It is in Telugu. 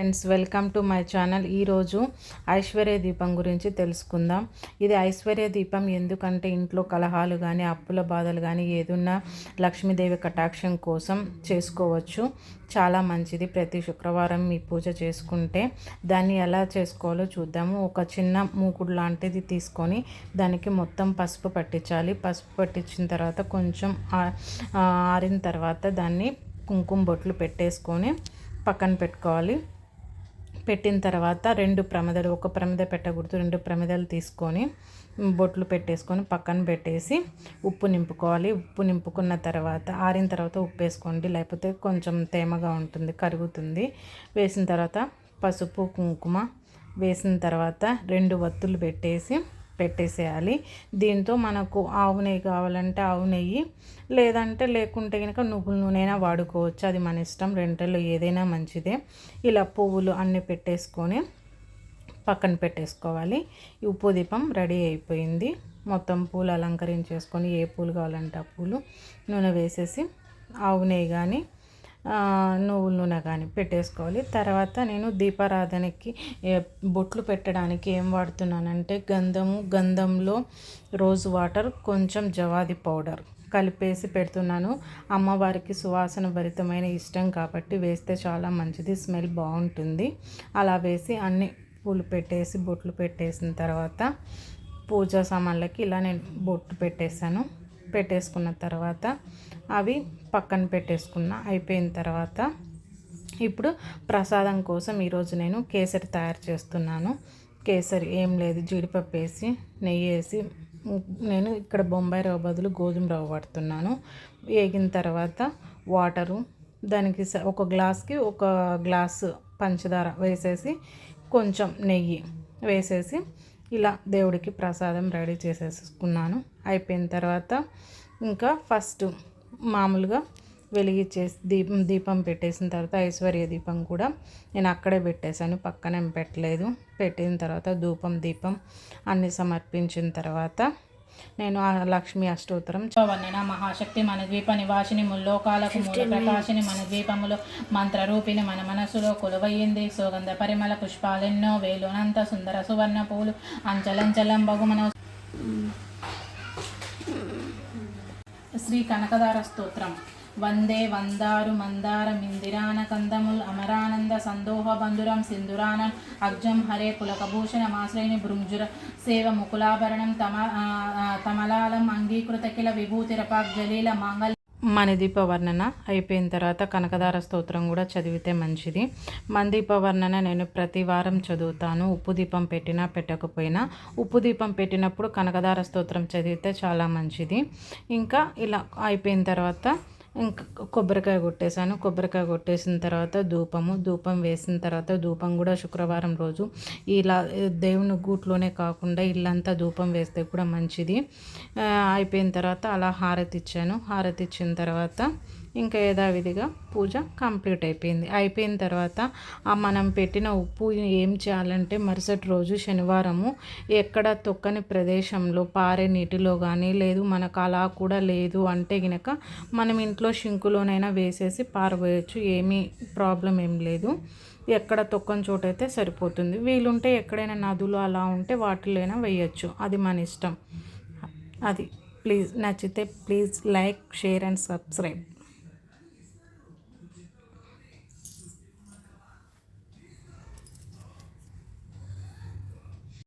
Friends welcome to my channel ఈరోజు ఐశ్వర్య దీపం గురించి తెలుసుకుందాం. ఇది ఐశ్వర్య దీపం ఎందుకంటే ఇంట్లో కలహాలు కానీ అప్పుల బాధలు కానీ ఏదున్నా లక్ష్మీదేవి కటాక్షం కోసం చేసుకోవచ్చు. చాలా మంచిది. ప్రతి శుక్రవారం మీ పూజ చేసుకుంటే దాన్ని ఎలా చేసుకోవాలో చూద్దాము. ఒక చిన్న మూకుడు లాంటిది తీసుకొని దానికి మొత్తం పసుపు పట్టించాలి. పసుపు పట్టించిన తర్వాత కొంచెం ఆరిన తర్వాత దాన్ని కుంకుమ బొట్లు పెట్టేసుకొని పక్కన పెట్టుకోవాలి. పెట్టిన తర్వాత రెండు ప్రమదలు ఒక ప్రమిద పెట్టకూడదు రెండు ప్రమిదలు తీసుకొని బొట్లు పెట్టేసుకొని పక్కన పెట్టేసి ఉప్పు నింపుకోవాలి. ఉప్పు నింపుకున్న తర్వాత ఆరిన తర్వాత ఉప్పు వేసుకోండి. లేకపోతే కొంచెం తేమగా ఉంటుంది కరుగుతుంది. వేసిన తర్వాత పసుపు కుంకుమ వేసిన తర్వాత రెండు వత్తులు పెట్టేసి పెట్టేసేయాలి. దీంతో మనకు ఆవు నెయ్యి కావాలంటే ఆవు నెయ్యి లేదంటే లేకుంటే కనుక నువ్వుల నూనె వాడుకోవచ్చు. అది మన ఇష్టం. రెంటల్లో ఏదైనా మంచిదే. ఇలా పువ్వులు అన్నీ పెట్టేసుకొని పక్కన పెట్టేసుకోవాలి. ఈ ఉప్పు దీపం రెడీ అయిపోయింది. మొత్తం పూలు అలంకరించేసుకొని ఏ పూలు కావాలంటే ఆ పూలు నూనె వేసేసి ఆవు నెయ్యి కానీ నువ్వుల నూనె కానీ పెట్టేసుకోవాలి. తర్వాత నేను దీపారాధనకి బొట్లు పెట్టడానికి ఏం వాడుతున్నానంటే గంధము గంధంలో రోజ్ వాటర్ కొంచెం జవాది పౌడర్ కలిపేసి పెడుతున్నాను. అమ్మవారికి సువాసన భరితమైన ఇష్టం కాబట్టి వేస్తే చాలా మంచిది స్మెల్ బాగుంటుంది. అలా వేసి అన్ని పూలు పెట్టేసి బొట్లు పెట్టేసిన తర్వాత పూజా సామాన్లకి ఇలా నేను బొట్టు పెట్టేశాను. పెట్టేసుకున్న తర్వాత అవి పక్కన పెట్టేసుకున్న అయిపోయిన తర్వాత ఇప్పుడు ప్రసాదం కోసం ఈరోజు నేను కేసరి తయారు చేస్తున్నాను. కేసరి ఏం లేదు జీడిపప్పు వేసి నెయ్యి వేసి నేను ఇక్కడ బొంబాయి రవ్వ బదులు గోధుమ రవ్వ పడుతున్నాను వేగిన తర్వాత వాటరు దానికి ఒక గ్లాస్కి ఒక గ్లాసు పంచదార వేసేసి కొంచెం నెయ్యి వేసేసి ఇలా దేవుడికి ప్రసాదం రెడీ చేసేసుకున్నాను. అయిపోయిన తర్వాత ఇంకా ఫస్ట్ మామూలుగా వెలిగించేసి దీపం దీపం పెట్టేసిన తర్వాత ఐశ్వర్య దీపం కూడా నేను అక్కడే పెట్టేశాను. పక్కనేం పెట్టలేదు. పెట్టిన తర్వాత ధూపం దీపం అన్నీ సమర్పించిన తర్వాత నేను ఆ లక్ష్మి అష్టోత్తరం. వర్ణన మహాశక్తి మన ద్వీప నివాసిని ముల్లోకాలకు మూల ప్రకాశిని మన ద్వీపములో మంత్రరూపిణి మన మనసులో కొలువయ్యింది. సుగంధ పరిమళ పుష్పాలెన్నో వేలునంత సుందర సువర్ణ పూలు అంచలంచలం బగు మన శ్రీ కనకదార స్తోత్రం. వందే వందారు మందార మిందిరాన కందముల్ అమరానంద సందోహ బంధురం సింధురాన అగ్జం హరే పులకభూషణ మాశ్రయిని భృంజుర సేవ ముకులాభరణం తమ తమలాలం అంగీకృత కిల విభూతిరపాక్ జలీల మంగళ మణిదీప వర్ణన అయిపోయిన తర్వాత కనకదార స్తోత్రం కూడా చదివితే మంచిది. మణిదీప వర్ణన నేను ప్రతి వారం చదువుతాను. ఉప్పు దీపం పెట్టినా పెట్టకపోయినా ఉప్పు దీపం పెట్టినప్పుడు కనకదార స్తోత్రం చదివితే చాలా మంచిది. ఇంకా ఇలా అయిపోయిన తర్వాత ఇంకా కొబ్బరికాయ కొట్టేశాను. కొబ్బరికాయ కొట్టేసిన తర్వాత ధూపము ధూపం వేసిన తర్వాత ధూపం కూడా శుక్రవారం రోజు. ఇలా దేవుని గూట్లోనే కాకుండా ఇల్లంతా ధూపం వేస్తే కూడా మంచిది. అయిపోయిన తర్వాత అలా హారతి ఇచ్చాను. హారతి ఇచ్చిన తర్వాత ఇంకా యథావిధిగా పూజ కంప్లీట్ అయిపోయింది. అయిపోయిన తర్వాత మనం పెట్టిన ఉప్పు ఏం చేయాలంటే మరుసటి రోజు శనివారము ఎక్కడ తొక్కని ప్రదేశంలో పారే నీటిలో కానీ లేదు మనకు అలా కూడా లేదు అంటే గనక మనం ఇంట్లో షింకులోనైనా వేసేసి పారబోయచ్చు ఏమీ ప్రాబ్లం ఏం లేదు. ఎక్కడ తొక్కని చోటైతే సరిపోతుంది. వీలుంటే ఎక్కడైనా నదులు అలా ఉంటే వాటిలోనైనా వేయచ్చు. అది మన ఇష్టం. అది ప్లీజ్ నచ్చితే please like share and subscribe.